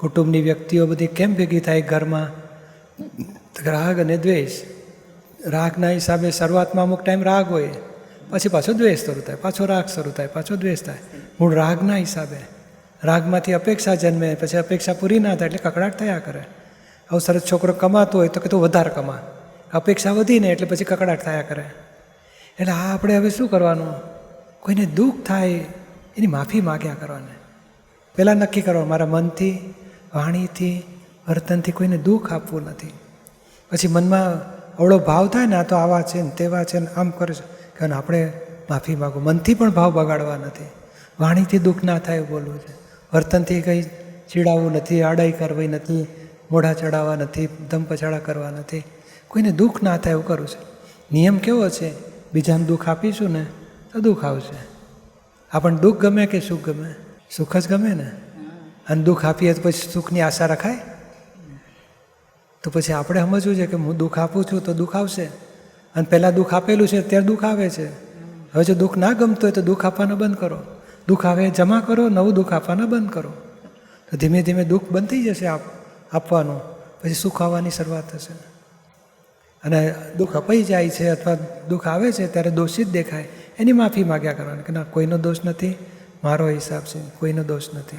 કુટુંબની વ્યક્તિઓ બધી કેમ ભેગી થાય ઘરમાં? રાગ અને દ્વેષ. રાગના હિસાબે શરૂઆતમાં અમુક ટાઈમ રાગ હોય, પછી પાછો દ્વેષ શરૂ થાય, પાછો રાગ શરૂ થાય, પાછો દ્વેષ થાય. મૂળ રાગના હિસાબે. રાગમાંથી અપેક્ષા જન્મે, પછી અપેક્ષા પૂરી ના થાય એટલે કકડાટ થયા કરે. આવું સરસ છોકરો કમાતો હોય તો કે તું વધારે કમા. અપેક્ષા વધીને એટલે પછી કકડાટ થયા કરે. એટલે આ આપણે હવે શું કરવાનું? કોઈને દુઃખ થાય, એની માફી માગ્યા કરવાને. પહેલાં નક્કી કરવાનું મારા મનથી વાણીથી વર્તનથી કોઈને દુઃખ આપવું નથી. પછી મનમાં અવળો ભાવ થાય ને આ તો આવા છે ને તેવા છે ને આમ કરે છે. કે ના, આપણે માફી માગો. મનથી પણ ભાવ બગાડવા નથી. વાણીથી દુઃખ ના થાય બોલવું છે. વર્તનથી કંઈ ચીડાવવું નથી આડાઈ કરવી નથી મોઢા ચડાવવા નથી ધમ પછાડા કરવા નથી. કોઈને દુઃખ ના થાય એવું કરવું છે. નિયમ કેવો છે? બીજાને દુઃખ આપીશું ને તો દુઃખ આવશે. આપણને દુઃખ ગમે કે સુખ ગમે? સુખ જ ગમે ને? અને દુઃખ આપીએ તો પછી સુખની આશા રખાય? તો પછી આપણે સમજવું છે કે હું દુઃખ આપું છું તો દુઃખ આવશે. અને પહેલાં દુઃખ આપેલું છે ત્યારે દુઃખ આવે છે. હવે જો દુઃખ ના ગમતું હોય તો દુઃખ આપવાનું બંધ કરો. દુઃખ આવે જમા કરો, નવું દુઃખ આપવાના બંધ કરો. તો ધીમે ધીમે દુઃખ બંધ થઈ જશે આપ, આપવાનું. પછી સુખ આવવાની શરૂઆત થશે. અને દુઃખ અપાઈ જાય છે અથવા દુઃખ આવે છે ત્યારે દોષિત દેખાય. એની માફી માગ્યા કરવાની કે ના, કોઈનો દોષ નથી. મારો હિસાબ છે, કોઈનો દોષ નથી.